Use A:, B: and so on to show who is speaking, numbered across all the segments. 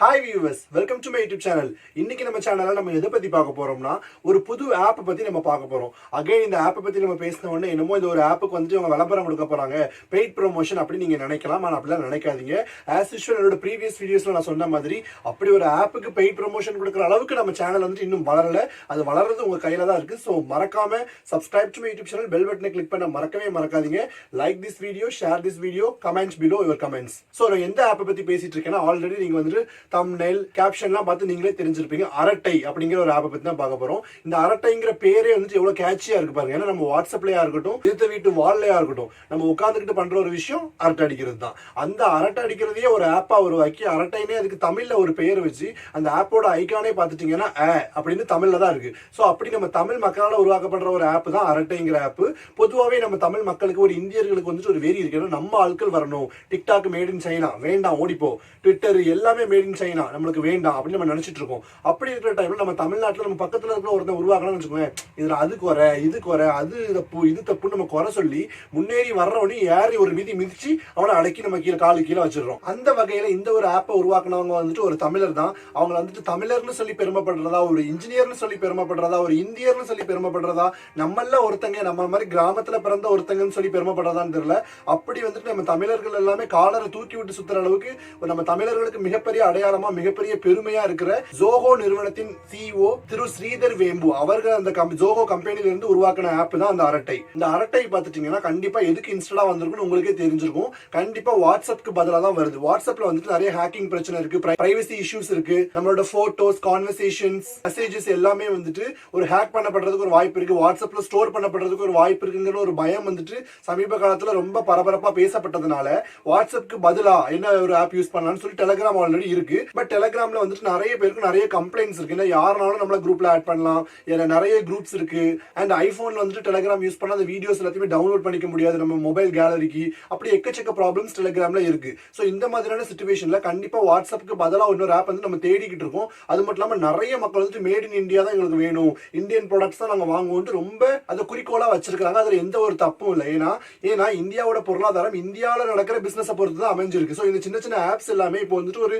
A: Hi viewers welcome to my YouTube channel இன்னைக்கு நம்ம சேனலில் நம்ம எதை பற்றி பார்க்க போகிறோம்னா ஒரு புது ஆப்பை பற்றி நம்ம பார்க்க போகிறோம் அகைன் இந்த ஆப்பை பற்றி நம்ம பேசின உடனே என்னமோ இந்த ஒரு ஆப்புக்கு வந்துட்டு அவங்க விளம்பரம் கொடுக்க போறாங்க. பெய்ட் ப்ரொமோஷன் அப்படி நீங்கள் நினைக்கலாம். ஆனால் அப்படிலாம் நினைக்காதீங்க. ஆஸ் யூஸ்வல் என்னோட ப்ரீவியஸ் வீடியோஸில் நான் சொன்ன மாதிரி அப்படி ஒரு ஆப்புக்கு பெய்ட் ப்ரொமோஷன் கொடுக்குற அளவுக்கு நம்ம சேனல் வந்துட்டு இன்னும் வளரல. அது வளர்றது உங்கள் கையில் தான் இருக்குது ஸோ மறக்காம subscribe to my YouTube channel bell பட்டனை கிளிக் பண்ண மறக்கவே மறக்காதீங்க. Like this video share this video comments below your comments so நான் எந்த ஆப்பை பற்றி பேசிட்டு இருக்கேன்னா ஆல்ரெடி நீங்கள் வந்துட்டு தம்ப்நெயில் கேப்ஷன்லாம் பார்த்து நீங்களே தெரிஞ்சிருப்பீங்க. அரட்டை அப்படிங்கிற ஒரு ஆப்பை பத்தி தான் பார்க்க போறோம். இந்த அரட்டைங்கிற பேரே வந்துட்டு எவ்வளவு கேட்சியா இருக்கு பாருங்க. ஏன்னா நம்ம வாட்ஸ்அப்லயா இருக்கட்டும் எடுத்த வீட்டு வால்லயா இருக்கட்டும் நம்ம உட்காந்துக்கிட்டு பண்ற ஒரு விஷயம் அரட்டை அடிக்கிறது தான். அந்த அரட்டை அடிக்கிறதையே ஒரு ஆப்பா உருவாக்கி அரட்டைனே அதுக்கு தமிழ்ல ஒரு பெயர் வச்சு அந்த ஆப்போட ஐக்கானே பார்த்துட்டிங்கன்னா ஆ அப்படின்னு தமிழ்ல தான் இருக்கு. ஸோ அப்படி நம்ம தமிழ் மக்களால் உருவாக்கப்படுற ஒரு ஆப் தான் அரட்டைங்கிற ஆப் பொதுவாகவே நம்ம தமிழ் மக்களுக்கு ஒரு இந்தியர்களுக்கு வந்துட்டு ஒரு வெறி இருக்கு. நம்ம ஆட்கள் வரணும். டிக்டாக் மேட் இன் சைனா வேண்டாம் ஓடிப்போ. ட்விட்டர் எல்லாமே மேட் இன் சைனா நம்மளுக்கு வேண்டாம் அப்படின்னு நம்ம நினைச்சிட்டு இருக்கோம். அப்படி இருக்கிற டைம்ல நம்ம தமிழ்நாட்டில் நம்ம பக்கத்துல இருக்கிற ஒருத்தன் உருவாக்கணும்னு வச்சுக்கோங்க இதில் அது குறை இது குறை அது தப்பு இது தப்புன்னு நம்ம குறை சொல்லி முன்னேறி வர்றவனே ஏறி ஒரு மிதி மிதிச்சு அவனை அடக்கி நம்ம கீழே காலு கீழே வச்சிடுறோம். அந்த வகையில் இந்த ஒரு ஆப்பை உருவாக்குனவங்க வந்துட்டு ஒரு தமிழர் தான். அவங்க வந்துட்டு தமிழர்னு சொல்லி பெருமைப்படுறதா ஒரு இன்ஜினியர்னு சொல்லி பெருமைப்படுறதா ஒரு இந்தியர்னு சொல்லி பெருமைப்படுறதா நம்மள ஒருத்தங்க நம்ம மாதிரி கிராமத்தில் பிறந்த ஒருத்தங்கன்னு சொல்லி பெருமைப்படுறதான்னு தெரியல. அப்படி வந்துட்டு நம்ம தமிழர்கள் எல்லாமே காலரை தூக்கி விட்டு சுத்துற அளவுக்கு நம்ம தமிழர்களுக்கு மிகப்பெரிய அடையாளம் மிகப்பெரிய பெருமையா இருக்கிற ஜோஹோ நிறுவனத்தின் சிஇஓ திரு ஸ்ரீதர் வேம்பு. அவர்கள் அந்த கம்- ஜோஹோ கம்பெனில இருந்து உருவாக்கின ஆப் தான் அந்த அரட்டை. இந்த அரட்டை பார்த்துட்டீங்கன்னா கண்டிப்பா எதுக்கு இன்ஸ்டலா வந்திருக்குன்னு உங்களுக்கே தெரிஞ்சிருக்கும். கண்டிப்பா வாட்ஸ்அப்க்கு பதிலா தான் வருது. வாட்ஸ்அப்ல வந்துட்டு நிறைய ஹேக்கிங் பிரச்சனை இருக்கு. பிரைவசி இஷ்யூஸ் இருக்கு. நம்மளோட போட்டோஸ் கான்வர்சேஷன்ஸ் மெசேஜஸ் எல்லாமே வந்துட்டு ஒரு ஹேக் பண்ணப்படுறதுக்கு ஒரு வாய்ப்பு இருக்கு. வாட்ஸ்அப்ல ஸ்டோர் பண்ணப்படுறதுக்கு ஒரு வாய்ப்பு இருக்குங்கிற ஒரு பயம் வந்துட்டு சமீப காலத்துல ரொம்ப பரபரப்பா பேசப்பட்டதுனால வாட்ஸ்அப்க்கு பதிலா என்ன ஒரு ஆப் யூஸ் பண்ணலாம்னு சொல்லி டெலிகிராம் ஆல்ரெடி இருக்கு. பட் டெலகிராம்ல வந்துட்டு நிறைய பேருக்கு நிறைய கம்ப்ளைண்ட்ஸ் இருக்கு. ஏன்னா யாருனாலும் நம்மள குரூப்ல ஆட் பண்ணலாம். ஏன்னா நிறைய குரூப்ஸ் இருக்கு. அண்ட் ஐபோன்ல வந்துட்டு டெலகிராம் யூஸ் பண்ணா அந்த வீடியோஸ் எல்லாத்தையுமே டவுன்லோட் பண்ணிக்க முடியாது. நம்ம மொபைல் கேலரிக்கு அப்படி எக்கச்சக்க ப்ராப்ளம்ஸ் டெலகிராம்ல இருக்கு. ஸோ இந்த மாதிரியான சுச்சுவேஷன்ல கண்டிப்பா வாட்ஸ்அப்புக்கு பதிலாக இன்னொரு ஆப் வந்து நம்ம தேடிக்கிட்டு இருக்கோம். அது மட்டும் இல்லாம நிறைய மக்கள் வந்துட்டு மேட் இன் இந்தியா தான் எங்களுக்கு வேணும். இந்தியன் ப்ராடக்ட்ஸ் தான் நாங்கள் வாங்குவோம்ட்டு ரொம்ப அதை குறிக்கோளா வச்சிருக்காங்க அதுல எந்த ஒரு தப்பும் இல்லை. ஏன்னா ஏன்னா இந்தியாவோட பொருளாதாரம் இந்தியாவில் நடக்கிற பிஸ்னஸை பொறுத்து தான் அமைஞ்சிருக்கு. ஸோ இந்த சின்ன சின்ன ஆப்ஸ் எல்லாமே இப்போ வந்துட்டு ஒரு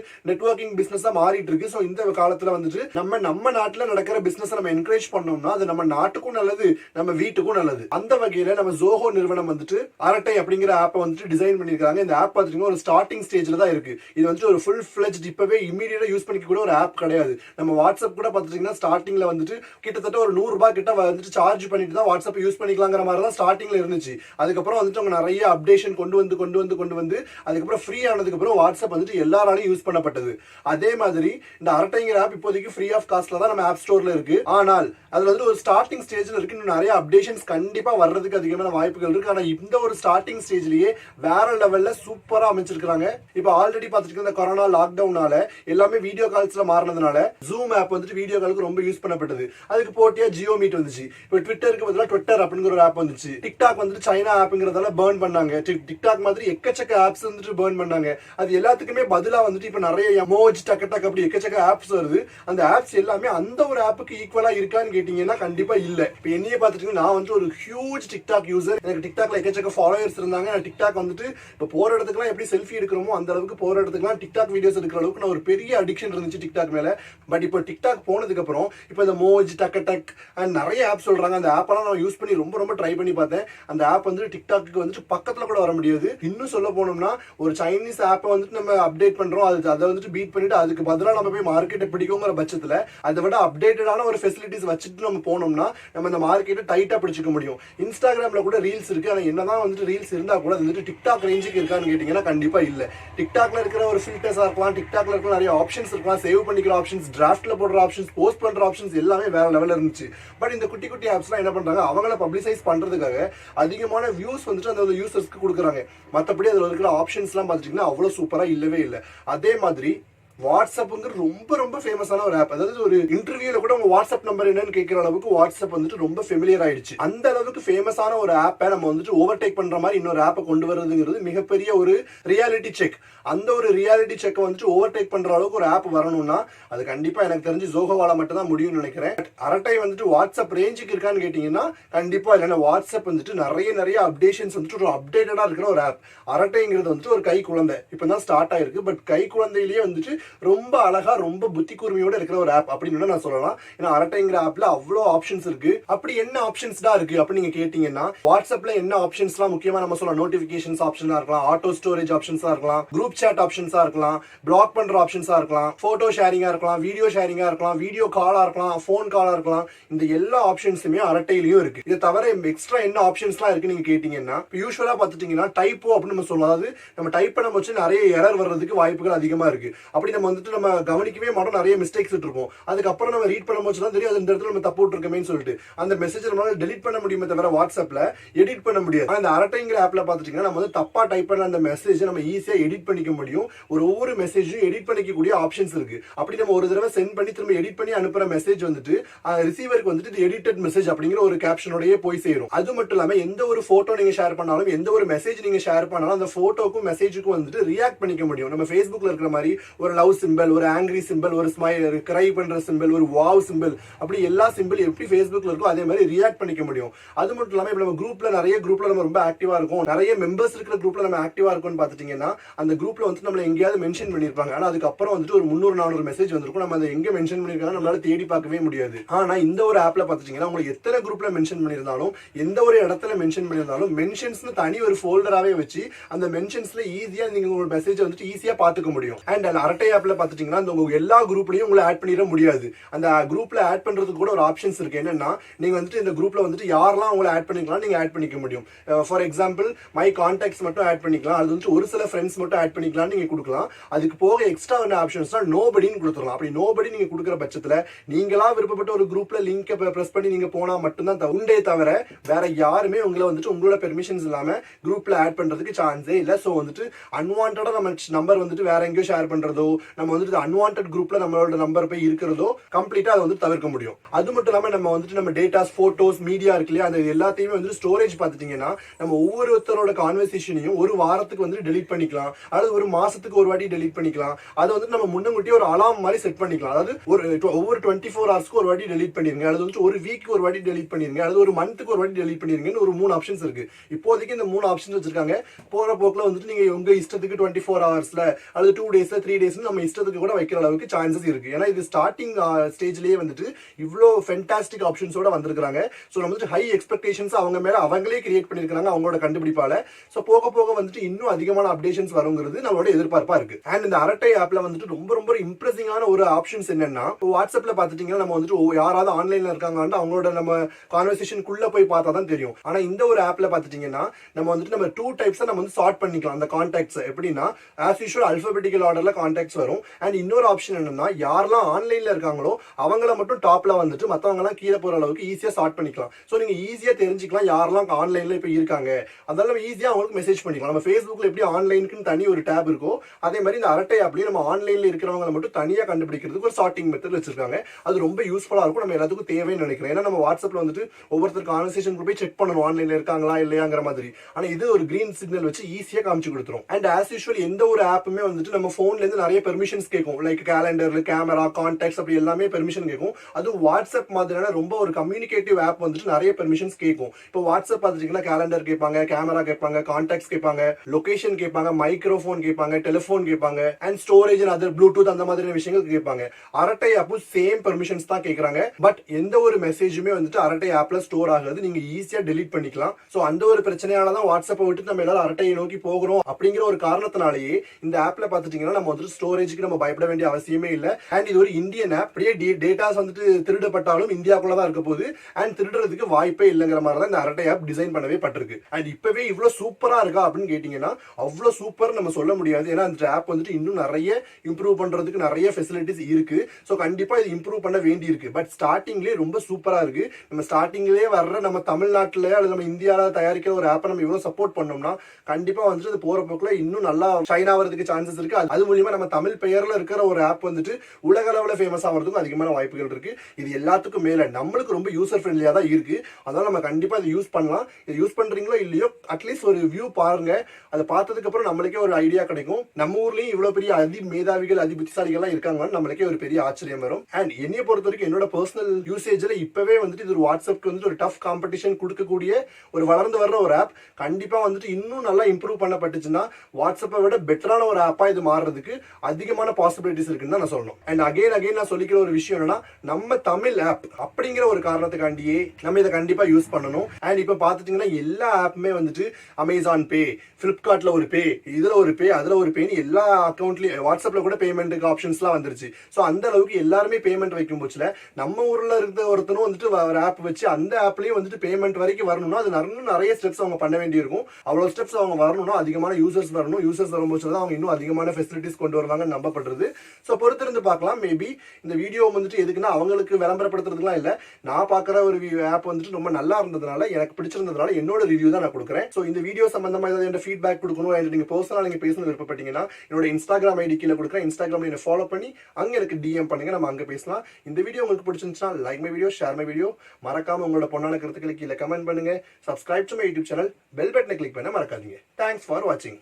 A: நெட்ஒர்க்கிங் பிசினஸா மாறிட்டு இருக்கு ஸோ இந்த காலத்துல வந்துட்டு நம்ம நம்ம நாட்டுல நடக்கிற பிசினஸ் நம்ம என்கரேஜ் பண்ணோம்னா அது நம்ம நாட்டுக்கும் நல்லது நம்ம வீட்டுக்கும் நல்லது. அந்த வகையில நம்ம ஜோஹோ நிறுவனம் வந்துட்டு அரட்டை அப்படிங்கிற ஆப்பை வந்துட்டு டிசைன் பண்ணிருக்காங்க இந்த ஆப் பாத்தீங்கன்னா ஒரு ஸ்டார்டிங் ஸ்டேஜ்ல தான் இருக்கு. இது வந்துட்டு ஒரு ஃபுல் ஃபிளஜ் இப்பவே இமீடியட்டா யூஸ் பண்ணிக்க கூட ஒரு ஆப் கிடையாது. நம்ம வாட்ஸ்அப் கூட பாத்துட்டீங்கன்னா ஸ்டார்டிங்ல வந்துட்டு கிட்டத்தட்ட ஒரு நூறு ரூபாய் கிட்ட வந்துட்டு சார்ஜ் பண்ணிட்டு தான் வாட்ஸ்அப் யூஸ் பண்ணிக்கலாங்கிற மாதிரி தான் ஸ்டார்டிங்ல இருந்துச்சு. அதுக்கப்புறம் வந்துட்டு அவங்க நிறைய அப்டேஷன் கொண்டு வந்து கொண்டு வந்து கொண்டு வந்து அதுக்கப்புறம் ஃப்ரீ ஆனதுக்கு அப்புறம் வாட்ஸ்அப் வந்துட்டு எல்லாராலையும் யூஸ் பண்ணப்பட்டது. அதே மாதிரி இந்த அரட்டைங்கிற ஆப் இப்போதைக்கு ஃப்ரீ ஆஃப் காஸ்ட்ல தான் நம்ம ஆப் ஸ்டோர்ல இருக்கு. ஆனால் அதுல வந்து ஒரு ஸ்டார்டிங் ஸ்டேஜ்ல இருக்கு இன்னும் நிறைய அப்டேஷன்ஸ் கண்டிப்பா வர்றதுக்கு அதிகமான வாய்ப்புகள் இருக்கு. ஆனா இந்த ஒரு ஸ்டார்டிங் ஸ்டேஜ்லயே வேற லெவல்ல சூப்பரா அமைச்சிருக்காங்க இப்போ ஆல்ரெடி பார்த்துட்டு இந்த கொரோனா லாக்டவுனால எல்லாமே வீடியோ கால்ஸ்ல மாறினதுனால ஜூம் ஆப் வந்துட்டு வீடியோ காலுக்கு ரொம்ப யூஸ் பண்ணப்பட்டது. அதுக்கு போட்டியா ஜியோ மீட் வந்துச்சு. இப்போ ட்விட்டருக்கு பதிலாக ட்விட்டர் அப்படிங்கிற ஒரு ஆப் வந்துச்சு. டிக்டாக் வந்துட்டு சைனா ஆப்ங்கிறதால பேர்ன் பண்ணாங்க. டிக்- டிக்டாக் மாதிரி எக்கச்சக்க ஆப்ஸ் வந்துட்டு பேர்ன் பண்ணாங்க. அது எல்லாத்துக்குமே பதிலாக வந்துட்டு இப்போ நிறைய மோஜ் டக்கு டக் அப்படி எக்கச்சக்க ஆப்ஸ் வருது. அந்த ஆப்ஸ் எல்லாமே அந்த ஒரு ஆப்புக்கு ஈக்குவலா இருக்கான்னு கேட்டீங்கன்னா கண்டிப்பா இல்ல. இப்போ என்னையே பார்த்துட்டு நான் வந்துட்டு ஒரு ஹியூஜ் டிக்டாக் யூசர் எனக்கு டிக்டாக்ல எக்கச்சக்க ஃபாலோவர்ஸ் இருந்தாங்க. நான் டிக்டாக் வந்துட்டு இப்போ போற இடத்துக்குலாம் எப்படி செல்ஃபி எடுக்கிறோமோ அந்த அளவுக்கு போற இடத்துக்குலாம் டிக்டாக் வீடியோஸ் எடுக்கிற அளவுக்கு நான் ஒரு பெரிய அடிக்ஷன் இருந்துச்சு டிக்டாக் மேல. பட் இப்போ டிக்டாக் போனதுக்கு அப்புறம் இப்போ இந்த மோஜ் டக்கு டக் அண்ட் நிறைய ஆப் சொல்றாங்க. அந்த ஆப்பெல்லாம் நான் யூஸ் பண்ணி ரொம்ப ரொம்ப ட்ரை பண்ணி பார்த்தேன். அந்த ஆப் வந்து டிக்டாக்கு வந்துட்டு பக்கத்துல கூட வர முடியாது. இன்னும் சொல்ல போனோம்னா ஒரு சைனீஸ் ஆப்பை வந்துட்டு நம்ம அப்டேட் பண்றோம். அது அதை வந்துட்டு பீட் பண்ணிட்டு அதுக்கு பதிலாக நம்ம போய் மார்க்கெட்டை பிடிக்குங்கிற பட்சத்தில் அதை விட அப்டேட்டடான ஒரு ஃபெசிலிட்டிஸ் வச்சுட்டு நம்ம போனோம்னா நம்ம இந்த மார்க்கெட்டை டைட்டாக பிடிச்சிக்க முடியும். இன்ஸ்டாகிராமில் கூட ரீல்ஸ் இருக்கு. என்ன என்னதான் வந்துட்டு ரீல்ஸ் இருந்தால் கூட அது வந்துட்டு டிக்டாக் ரேஞ்சுக்கு இருக்கான்னு கேட்டிங்கன்னா கண்டிப்பாக இல்லை. டிக்டாக்ல இருக்கிற ஒரு ஃபில்டர்ஸாக இருக்கலாம் டிக்டாக்ல இருக்கிற நிறைய ஆப்ஷன்ஸ் இருக்கலாம் சேவ் பண்ணிக்கிற ஆப்ஷன்ஸ் டிராஃப்ட்ல போடுற ஆப்ஷன்ஸ் போஸ்ட் பண்ணுற ஆப்ஷன்ஸ் எல்லாமே வேற லெவலில் இருந்துச்சு. பட் இந்த குட்டி குட்டி ஆப்ஸ்லாம் என்ன பண்ணுறாங்க அவங்கள பப்ளிசைஸ் பண்ணுறதுக்காக அதிகமான வியூஸ் வந்துட்டு அந்த யூசர்ஸ்க்கு கொடுக்குறாங்க. மற்றபடி அதில் இருக்கிற ஆப்ஷன்ஸ்லாம் பார்த்துட்டிங்கன்னா அவ்வளோ சூப்பராக இல்லவே இல்லை. அதே மாதிரி வாட்ஸ்அப்புங்கிறது ரொம்ப ரொம்ப ஃபேமஸான ஒரு ஆப் அதாவது ஒரு இன்டர்வியூல கூட உங்க வாட்ஸ்அப் நம்பர் என்னன்னு கேட்கிற அளவுக்கு வாட்ஸ்அப் வந்துட்டு ரொம்ப ஃபெமிலியர் ஆயிடுச்சு. அந்த அளவுக்கு ஃபேமஸான ஒரு ஆப்பை நம்ம வந்துட்டு ஓவர்டேக் பண்ற மாதிரி இன்னொரு ஆப்பை கொண்டு வரதுங்கிறது மிகப்பெரிய ஒரு ரியாலிட்டி செக் அந்த ஒரு ரியாலிட்டி செக்கை வந்துட்டு ஓவர்டேக் பண்ற அளவுக்கு ஒரு ஆப் வரணும்னா அது கண்டிப்பா எனக்கு தெரிஞ்சு ஜோகோவால மட்டும் தான் முடியும்னு நினைக்கிறேன். அரட்டை வந்துட்டு வாட்ஸ்அப் ரேஞ்சுக்கு இருக்கான்னு கேட்டீங்கன்னா கண்டிப்பா இல்லைன்னா வாட்ஸ்அப் வந்துட்டு நிறைய நிறைய அப்டேஷன்ஸ் வந்துட்டு ஒரு அப்டேட்டடா இருக்கிற ஒரு ஆப் அரட்டைங்கிறது வந்துட்டு ஒரு கை குழந்தை. இப்பதான் ஸ்டார்ட் ஆயிருக்கு. பட் கை குழந்தையிலேயே வந்துட்டு ரொம்ப அழகா ரொம்ப புத்தி கூர்மையோட இருக்கிற ஒரு ஆப் அப்படின்னு நான் சொல்லலாம். ஏன்னா அரட்டைங்கிற ஆப்ல அவ்வளோ ஆப்ஷன்ஸ் இருக்கு. அப்படி என்ன ஆப்ஷன்ஸ் தான் இருக்கு அப்படின்னு நீங்க கேட்டீங்கன்னா வாட்ஸ்அப்ல என்ன ஆப்ஷன்ஸ்லாம் முக்கியமா நம்ம சொல்லலாம். நோட்டிபிகேஷன்ஸ் ஆப்ஷனா இருக்கலாம் ஆட்டோ ஸ்டோரேஜ் ஆப்ஷன்ஸா இருக்கலாம் குரூப் சாட் ஆப்ஷன்ஸா இருக்கலாம் பிளாக் பண்ற ஆப்ஷன்ஸா இருக்கலாம் போட்டோ ஷேரிங்கா இருக்கலாம் வீடியோ ஷேரிங்கா இருக்கலாம் வீடியோ காலா இருக்கலாம் ஃபோன் காலா இருக்கலாம். இந்த எல்லா ஆப்ஷன்ஸுமே அரட்டையிலயும் இருக்கு. இதை தவிர எக்ஸ்ட்ரா என்ன ஆப்ஷன்ஸ்லாம் இருக்கு நீங்க கேட்டீங்கன்னா யூஸ்வலா பார்த்துட்டீங்கன்னா டைப்போ அப்படின்னு நம்ம சொல்லலாம். அதாவது நம்ம டைப் பண்ண வச்சு நிறைய எரர் வர்றதுக்கு வாய்ப்புகள் அதிகமா இருக்கு. அப்படி நம்ம வந்துட்டு நம்ம கவனிக்கவே மாட்டோம். நிறைய மிஸ்டேக்ஸ் இருக்கும் அதுக்கப்புறம் நம்ம ரீட் பண்ண வச்சு தெரியும் அது இந்த இடத்துல நம்ம தப்பு விட்டுருக்கமேனு சொல்லிட்டு. அந்த மெசேஜ் நம்மளால டெலிட் பண்ண முடியுமே தவிர வாட்ஸ்அப்ல எடிட் பண்ண முடியாது. அந்த அரட்டைங்கிற ஆப்ல பார்த்துட்டிங்கன்னா நம்ம வந்து தப்பா டைப் பண்ண அந்த மெசேஜ் நம்ம ஈஸியா எடிட் பண்ணிக்க முடியும். ஒரு ஒவ்வொரு மெசேஜும் எடிட் பண்ணிக்கக்கூடிய ஆப்ஷன்ஸ் இருக்கு. அப்படி நம்ம ஒரு தடவை சென்ட் பண்ணி திரும்ப எடிட் பண்ணி அனுப்புற மெசேஜ் வந்துட்டு ரிசீவருக்கு வந்துட்டு இது எடிட்டட் மெசேஜ் அப்படிங்கிற ஒரு கேப்ஷனோடயே போய் சேரும். அது மட்டும் இல்லாம எந்த ஒரு போட்டோ நீங்க ஷேர் பண்ணாலும் எந்த ஒரு மெசேஜ் நீங்க ஷேர் பண்ணாலும் அந்த போட்டோக்கும் மெசேஜுக்கும் வந்துட்டு ரியாக்ட் பண்ணிக்க முடியும். நம்ம ஃபேஸ்புக்ல இருக்கிற மாதிரி ஒரு லவ் சிம்பிள் ஒரு ஆங்கிரி சிம்பிள் ஒரு ஸ்மைல் கிரை பண்ணுற சிம்பிள் ஒரு வாவ் சிம்பிள் அப்படி எல்லா சிம்பிள் எப்படி ஃபேஸ்புக்கில் இருக்கோ அதே மாதிரி ரியாக்ட் பண்ணிக்க முடியும். அது மட்டும் இல்லாமல் இப்போ நம்ம குரூப்பில் நிறைய குரூப்ல நம்ம ரொம்ப ஆக்டிவாக இருக்கும். நிறைய மெம்பர்ஸ் இருக்கிற குரூப்பில் நம்ம ஆக்டிவாக இருக்கும்னு பார்த்துட்டிங்கன்னா அந்த குரூப்பில் வந்து நம்மளை எங்கேயாவது மென்ஷன் பண்ணியிருப்பாங்க. ஆனால் அதுக்கப்புறம் வந்துட்டு ஒரு முந்நூறு நானூறு மெசேஜ் வந்திருக்கும். நம்ம அதை எங்கே மென்ஷன் பண்ணியிருக்காங்க நம்மளால தேடி பார்க்கவே முடியாது. ஆனால் இந்த ஒரு ஆப்பில் பார்த்துட்டிங்கன்னா உங்களுக்கு எத்தனை குரூப்பில் மென்ஷன் பண்ணியிருந்தாலும் எந்த ஒரு இடத்துல மென்ஷன் பண்ணியிருந்தாலும் மென்ஷன்ஸ்னு தனி ஒரு ஃபோல்டராகவே வச்சு அந்த மென்ஷன்ஸ்ல ஈஸியாக நீங்கள் உங்களோட மெசேஜ் வந்துட்டு ஈஸியாக பார்த்துக்க முடியும். அண்ட் அந்த ஆப்பில் பார்த்துட்டிங்கன்னா அந்த உங்கள் எல்லா குரூப்லையும் உங்களை ஆட் பண்ணிட முடியாது. அந்த குரூப்பில் ஆட் பண்ணுறதுக்கு கூட ஒரு ஆப்ஷன்ஸ் இருக்குது என்னென்னா நீங்கள் வந்துட்டு இந்த குரூப்பில் வந்துட்டு யாரெல்லாம் உங்களை ஆட் பண்ணிக்கலாம் நீங்க ஆட் பண்ணிக்க முடியும். ஃபார் எக்ஸாம்பிள் மை கான்டாக்ட்ஸ் மட்டும் ஆட் பண்ணிக்கலாம். அது வந்துட்டு ஒரு சில ஃப்ரெண்ட்ஸ் மட்டும் ஆட் பண்ணிக்கலாம் நீங்கள் கொடுக்கலாம். அதுக்கு போக எக்ஸ்ட்ரா என்ன ஆப்ஷன்ஸ் நோபடின்னு கொடுத்துடலாம். அப்படி நோபடி நீங்கள் கொடுக்குற பட்சத்தில் நீங்களா விருப்பப்பட்ட ஒரு குரூப்பில் லிங்கை ப்ரெஸ் பண்ணி நீங்கள் போனால் மட்டும்தான் உண்டே தவிர வேற யாருமே உங்களை வந்துட்டு உங்களோட பெர்மிஷன்ஸ் இல்லாமல் குரூப்பில் ஆட் பண்ணுறதுக்கு சான்ஸே இல்லை. ஸோ வந்துட்டு அன்வான்டாக நம்ம நம்பர் வந்துட்டு வேற எங்கேயோ ஷேர் பண்ணுறதோ நம்ம வந்துட்டு அன்வான்ட் குரூப்ல நம்மளோட நம்பர் போய் இருக்கிறதோ கம்ப்ளீட்டா அதை வந்து தவிர்க்க முடியும். அது மட்டும் இல்லாம நம்ம வந்துட்டு நம்ம டேட்டாஸ் போட்டோஸ் மீடியா இருக்கு இல்லையா? அந்த எல்லாத்தையுமே வந்து ஸ்டோரேஜ் பார்த்துட்டீங்கன்னா நம்ம ஒவ்வொருத்தரோட கான்வர்சேஷனையும் ஒரு வாரத்துக்கு வந்து டெலிட் பண்ணிக்கலாம். அதாவது ஒரு மாசத்துக்கு ஒரு வாட்டி டெலிட் பண்ணிக்கலாம். அதை வந்து நம்ம முன்னங்குட்டி ஒரு அலாம் மாதிரி செட் பண்ணிக்கலாம். அதாவது ஒரு ஒவ்வொரு டுவெண்ட்டி ஃபோர் ஹவர்ஸ்க்கு ஒரு வாட்டி டெலிட் பண்ணிருங்க. அது வந்து ஒரு வீக் ஒரு வாட்டி டெலிட் பண்ணிருங்க. அது ஒரு மந்த்துக்கு ஒரு வாட்டி டெலிட் பண்ணிருங்கன்னு ஒரு மூணு ஆப்ஷன்ஸ் இருக்கு. இப்போதைக்கு இந்த மூணு ஆப்ஷன்ஸ் வச்சிருக்காங்க. போற போக்குல வந்துட்டு நீங்க உங்க இஷ்டத்துக்கு டுவெண்ட்டி ஃபோர் ஹவர்ஸ்ல அல்லது டூ டேஸ்ல த்ரீ டேஸ் நம்ம இஷ்டத்துக்கு கூட வைக்கிற அளவுக்கு சான்சஸ் இருக்கு. ஏன்னா இது ஸ்டார்டிங் ஸ்டேஜ்லயே வந்துட்டு இவ்வளோ ஃபென்டாஸ்டிக் ஆப்ஷன்ஸோட வந்திருக்காங்க ஸோ நம்ம வந்துட்டு ஹை எக்ஸ்பெக்டேஷன்ஸ் அவங்க மேல அவங்களே கிரியேட் பண்ணிருக்காங்க அவங்களோட கண்டுபிடிப்பால. ஸோ போக போக வந்துட்டு இன்னும் அதிகமான அப்டேஷன்ஸ் வருங்கிறது நம்மளோட எதிர்பார்ப்பா இருக்கு. அண்ட் இந்த அரட்டை ஆப்ல வந்துட்டு ரொம்ப ரொம்ப இம்ப்ரெசிங்கான ஒரு ஆப்ஷன்ஸ் என்னன்னா இப்போ வாட்ஸ்அப்ல பாத்துட்டீங்கன்னா நம்ம வந்துட்டு யாராவது ஆன்லைன்ல இருக்காங்கன்னு அவங்களோட நம்ம கான்வர்சேஷனுக்குள்ள போய் பார்த்தா தான் தெரியும். ஆனா இந்த ஒரு ஆப்ல பாத்துட்டீங்கன்னா நம்ம வந்துட்டு நம்ம டூ டைப்ஸ் நம்ம வந்து சார்ட் பண்ணிக்கலாம். அந்த கான்டாக்ட்ஸ் எப்படின்னா ஆஸ் யூஷுவல் அல்பபெட்டிக்கல் ஆர்டர்ல கான்டாக்ட்ஸ் வரும். அண்ட் இன்னொரு ஆப்ஷன் என்னன்னா யாரெல்லாம் ஆன்லைன்ல இருக்காங்களோ அவங்கள மட்டும் டாப்ல வந்துட்டு மற்றவங்கலாம் கீழே போற அளவுக்கு ஈஸியா ஸ்டார்ட் பண்ணிக்கலாம். ஸோ நீங்க ஈஸியா தெரிஞ்சுக்கலாம் யாரெல்லாம் ஆன்லைன்ல இப்போ இருக்காங்க. அதனால நம்ம ஈஸியா அவங்களுக்கு மெசேஜ் பண்ணிக்கலாம். நம்ம ஃபேஸ்புக்ல எப்படி ஆன்லைனுக்குன்னு தனி ஒரு டேப் இருக்கோ அதே மாதிரி இந்த அரட்டை ஆப்லயும் நம்ம ஆன்லைன்ல இருக்கிறவங்களை மட்டும் தனியா கண்டுபிடிக்கிறதுக்கு ஒரு ஸ்டார்டிங் மெத்தட் வச்சிருக்காங்க. அது ரொம்ப யூஸ்ஃபுல்லா இருக்கும். நம்ம எல்லாத்துக்கும் தேவைன்னு நினைக்கிறேன். ஏன்னா நம்ம வாட்ஸ்அப்ல வந்துட்டு ஒவ்வொருத்தர் கான்வர்சேஷன் போய் செக் பண்ணணும். ஆன்லைன்ல இருக்காங்களா இல்லையாங்கிற மாதிரி. ஆனா இது ஒரு கிரீன் சிக்னல் வச்சு ஈஸியா காமிச்சு கொடுத்துரும். அண்ட் ஆஸ் யூஸ்வல் எந்த ஒரு ஆப்புமே வந்துட்டு நம்ம ஃபோன்ல இருந்து நிறைய பெர்மிஷன்ஸ் கேட்கும் லைக் கேலண்டர் கேமரா கான்டாக்ட்ஸ் அப்படி எல்லாமே பெர்மிஷன் கேட்கும் அது வாட்ஸ்அப் மாதிரியான ரொம்ப ஒரு கம்யூனிகேட்டிவ் ஆப் வந்துட்டு நிறைய பெர்மிஷன்ஸ் கேட்கும் இப்போ வாட்ஸ்அப் பார்த்துட்டீங்கன்னா கேலண்டர் கேட்பாங்க கேமரா கேட்பாங்க கான்டாக்ட்ஸ் கேட்பாங்க லொகேஷன் கேட்பாங்க மைக்ரோஃபோன் கேட்பாங்க டெலிஃபோன் கேட்பாங்க and storage and other Bluetooth அந்த மாதிரியான விஷயங்கள் கேட்பாங்க. அரட்டை ஆப்பும் சேம் பெர்மிஷன்ஸ் தான் கேட்கறாங்க பட் எந்த ஒரு மெசேஜுமே வந்துட்டு அரட்டை ஆப்ல ஸ்டோர் ஆகுது. நீங்க ஈஸியா டெலிட் பண்ணிக்கலாம். ஸோ அந்த ஒரு பிரச்சனையால தான் வாட்ஸ்அப்பை விட்டு நம்ம எல்லாரும் அரட்டையை நோக்கி போகிறோம் அப்படிங்கிற ஒரு காரணத்தினாலேயே இந்த ஆப்ல பாத்துட்டீங்கன்னா நம்ம வந்துட்டு ஸ்டோரேஜ்க்கு நம்ம பயப்பட வேண்டிய அவசியமே இல்லை. அண்ட் இது ஒரு இந்தியன் ஆப் அப்படியே டேட்டாஸ் வந்துட்டு திருடப்பட்டாலும் இந்தியாக்குள்ள தான் இருக்க போகுது. அண்ட் திருடுறதுக்கு வாய்ப்பே இல்லைங்கிற மாதிரி தான் இந்த அரட்டை ஆப் டிசைன் பண்ணவே பட்டிருக்கு. அண்ட் இப்பவே இவ்வளோ சூப்பராக இருக்கா அப்படின்னு கேட்டிங்கன்னா அவ்வளோ சூப்பர் நம்ம சொல்ல முடியாது. ஏன்னா அந்த ஆப் வந்துட்டு இன்னும் நிறைய இம்ப்ரூவ் பண்ணுறதுக்கு நிறைய ஃபெசிலிட்டிஸ் இருக்கு. ஸோ கண்டிப்பாக இது இம்ப்ரூவ் பண்ண வேண்டி இருக்கு பட் ஸ்டார்டிங்லேயே ரொம்ப சூப்பராக இருக்கு. நம்ம ஸ்டார்டிங்லேயே வர்ற நம்ம தமிழ்நாட்டில் அல்லது நம்ம இந்தியாவில் தயாரிக்கிற ஒரு ஆப்பை நம்ம இவ்வளோ சப்போர்ட் பண்ணோம்னா கண்டிப்பாக வந்துட்டு அது போகிற போக்கில் இன்னும் நல்லா ஷைன் ஆகிறதுக்கு சான்சஸ் இருக்குது அது- அது மூலியமா நம்ம தமிழ் பெயர்ல இருக்கிற ஒரு ஆப் வந்துட்டு உலக அளவில் ஃபேமஸ் ஆகிறதுக்கும் அதிகமான வாய்ப்புகள் இருக்கு. இது எல்லாத்துக்கும் மேல நம்மளுக்கு ரொம்ப யூசர் ஃப்ரெண்ட்லியாக தான் இருக்கு. அதனால நம்ம கண்டிப்பா இதை யூஸ் பண்ணலாம். இதை யூஸ் பண்றீங்களோ இல்லையோ அட்லீஸ்ட் ஒரு வியூ பாருங்க. அதை பார்த்ததுக்கப்புறம் நம்மளுக்கே ஒரு ஐடியா கிடைக்கும். நம்ம ஊர்லேயும் இவ்வளோ பெரிய அதி மேதாவிகள் அதி புத்திசாலிகள்லாம் இருக்காங்கன்னு நம்மளுக்கே ஒரு பெரிய ஆச்சரியம் வரும். அண்ட் என்னைய பொறுத்த வரைக்கும் என்னோட பர்சனல் யூசேஜில் இப்போவே வந்துட்டு இது ஒரு வாட்ஸ்அப்க்கு வந்துட்டு ஒரு டஃப் காம்படிஷன் கொடுக்கக்கூடிய ஒரு வளர்ந்து வர்ற ஒரு ஆப் கண்டிப்பாக வந்துட்டு இன்னும் நல்லா இம்ப்ரூவ் பண்ணப்பட்டுச்சுன்னா வாட்ஸ்அப்பை விட பெட்டரான ஒரு ஆப்பா இது மாறுறதுக்கு அது அதிகமான பாசிபிலிட்டிஸ் இருக்குன்னு தான் நான் சொல்லணும். அண்ட் அகைன் அகைன் நான் சொல்லிக்கிற ஒரு விஷயம் என்னன்னா நம்ம தமிழ் ஆப் அப்படிங்கிற ஒரு காரணத்துக்காண்டியே நம்ம இதை கண்டிப்பா யூஸ் பண்ணணும். அண்ட் இப்போ பார்த்துட்டீங்கன்னா எல்லா ஆப்புமே வந்துட்டு அமேசான் பே ஃப்ளிப்கார்ட்ல ஒரு பே இதுல ஒரு பே அதுல ஒரு பேன்னு எல்லா அக்கௌண்ட்லயும் வாட்ஸ்அப்ல கூட பேமெண்ட்டுக்கு ஆப்ஷன்ஸ்லாம் வந்துருச்சு. ஸோ அந்த அளவுக்கு எல்லாருமே பேமெண்ட் வைக்கும் போச்சுல நம்ம ஊர்ல இருந்த ஒருத்தனும் வந்துட்டு ஒரு ஆப் வச்சு அந்த ஆப்லயும் வந்துட்டு பேமெண்ட் வரைக்கும் வரணும்னா அது நிறைய நிறைய ஸ்டெப்ஸ் அவங்க பண்ண வேண்டியிருக்கும். அவ்வளோ ஸ்டெப்ஸ் அவங்க வரணும்னா அதிகமான யூசர்ஸ் வரணும். யூசர்ஸ் வரும்போது தான் அவங்க இன்னும் அதிகமான ஃபெசிலிட்டிஸ் கொண்டு வருவாங்க. வருவாங்கன்னு நம்பப்படுறது. ஸோ பொறுத்திருந்து பார்க்கலாம். மேபி இந்த வீடியோ வந்துட்டு எதுக்குன்னா அவங்களுக்கு விளம்பரப்படுத்துறதுலாம் இல்லை. நான் பார்க்குற ஒரு ஆப் வந்துட்டு ரொம்ப நல்லா இருந்ததுனால எனக்கு பிடிச்சிருந்ததுனால என்னோட ரிவ்யூ தான் நான் கொடுக்குறேன். ஸோ இந்த வீடியோ சம்பந்தமா ஏதாவது என்ன ஃபீட்பேக் கொடுக்கணும் and நீங்கள் பர்சனலாக நீங்கள் பேசணும் விருப்பப்பட்டீங்கன்னா என்னோட இன்ஸ்டாகிராம் ஐடி கீழே கொடுக்குறேன். இன்ஸ்டாகிராம் என்ன ஃபாலோ பண்ணி அங்கே எனக்கு டிஎம் பண்ணுங்க. நம்ம அங்கே பேசலாம். இந்த வீடியோ உங்களுக்கு பிடிச்சிருந்துச்சுன்னா like my video share my video மறக்காம உங்களோட பொண்ணான கருத்துக்களை கீழே கமெண்ட் பண்ணுங்க. Subscribe to my YouTube channel bell பட்டனை கிளிக் பண்ண மறக்காதீங்க. தேங்க்ஸ் ஃபார் வாட்சிங்